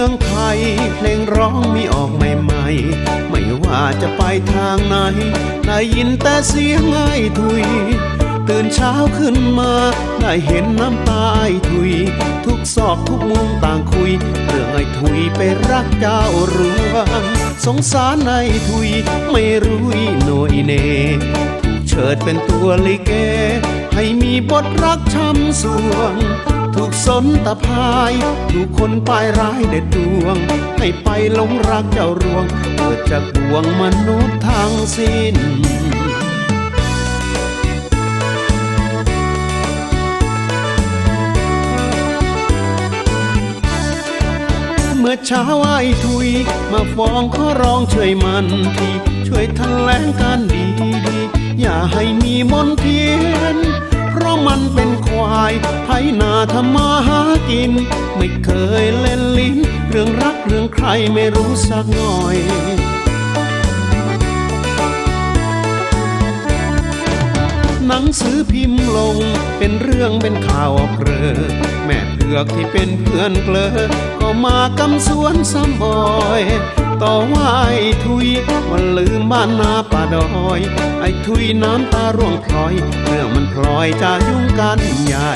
มืองไทย เพลงร้องมีออกใหม่ๆ ไม่ว่าจะไปทางไหน ได้ยินแต่เสียงไอ้ทุย ตื่นเช้าขึ้นมา ได้เห็นน้ำตาไอ้ทุย ทุกซอกทุกมุมต่างคุย เรื่องไอ้ทุยไปรักเจ้ารวงสงสารไอ้ทุย ไม่รู้อีโหนยเน ถูกเชิดเป็นตัวลิเก ให้มีบทรักช้ำสวง ถูกสนตะพายถูกคนปลายร้ายเด็ดดวง ให้ไปหลงรักเจ้ารวง เกิดจากบวงมนุษย์ทางสิ้นเมื่อเช้าไอ้ทุย มาฟ้องขอร้องช่วยมันทีช่วยทันแลงการดีดี อย่าให้มีมนเทียน เพราะมันเป็นควาย นาทำมาหากิน ไม่เคยเล่นลิ้น เรื่องรักเรื่องใครไม่รู้สักหน่อยหนังสือพิมพ์ลง เป็นเรื่องเป็นข่าวออกเรอแม่เผือกที่เป็นเพื่อนเกลอก็มากำสวนซ้ำบ่อยต่อว่าไอ้ทุยวันลืมบ้านนาป่าดอย ไอ้ทุยน้ำตาร่วงพลอยเรื่อมันพลอยจะยุ่งกันใหญ่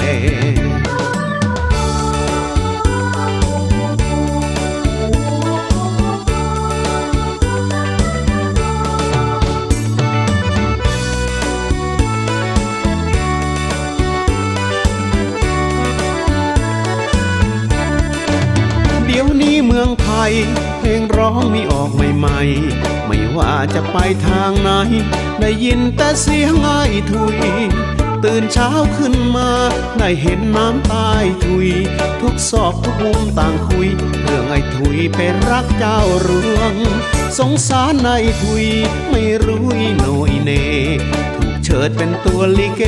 เมืองไทยเพลงร้องมีออกใหม่ๆ ไม่ว่าจะไปทางไหน ได้ยินแต่เสียงไอ้ทุย ตื่นเช้าขึ้นมา ได้เห็นน้ำตายทุย ทุกซอกทุกมุมต่างคุย เรื่องไอ้ทุยเป็นรักเจ้าเรวงสงสารไอ้ทุย ไม่รู้อีโหนยเน ถูกเชิดเป็นตัวลิเก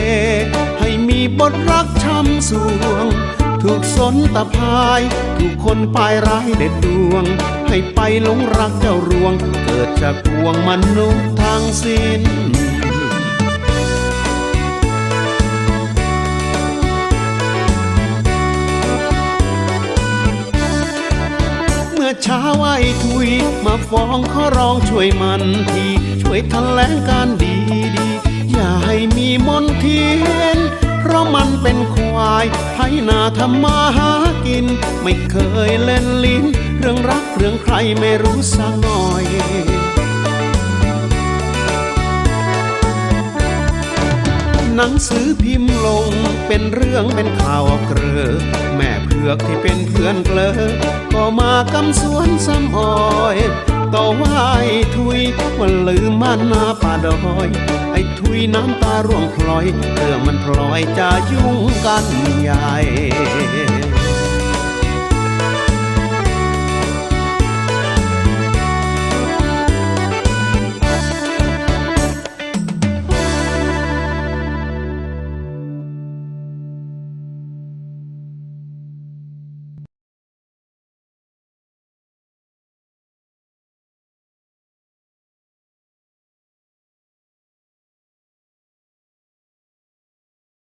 ให้มีบทรักช้ำสวง ถูกสนตะพาย ถูกคนปลายร้ายเด็ดดวง ให้ไปหลงรักเจ้ารวง เกิดจากพวงมนุษย์ทางสิ้นเมื่อเช้าไอ้ทุย มาฟ้องขอร้องช่วยมันที ช่วยทันแลงการดีดีๆอย่าให้มีมนเทียน เพราะมันเป็นค วายไถนาทำมาหากิน ไม่เคยเล่นลิ้น เรื่องรักเรื่องใครไม่รู้สักหน่อยหนังสือพิมพ์ลงเป็นเรื่องเป็นข่าวออกเกรอแม่เผือกที่เป็นเพื่อนเกลอก็มากำสวนซ้ำอ้อย ไหวทุยวันลืมมันนาป่าดอย ไอ้ทุยน้ำตาร่วงพลอยเรื่องมันพลอยจะยุ่งกันใหญ่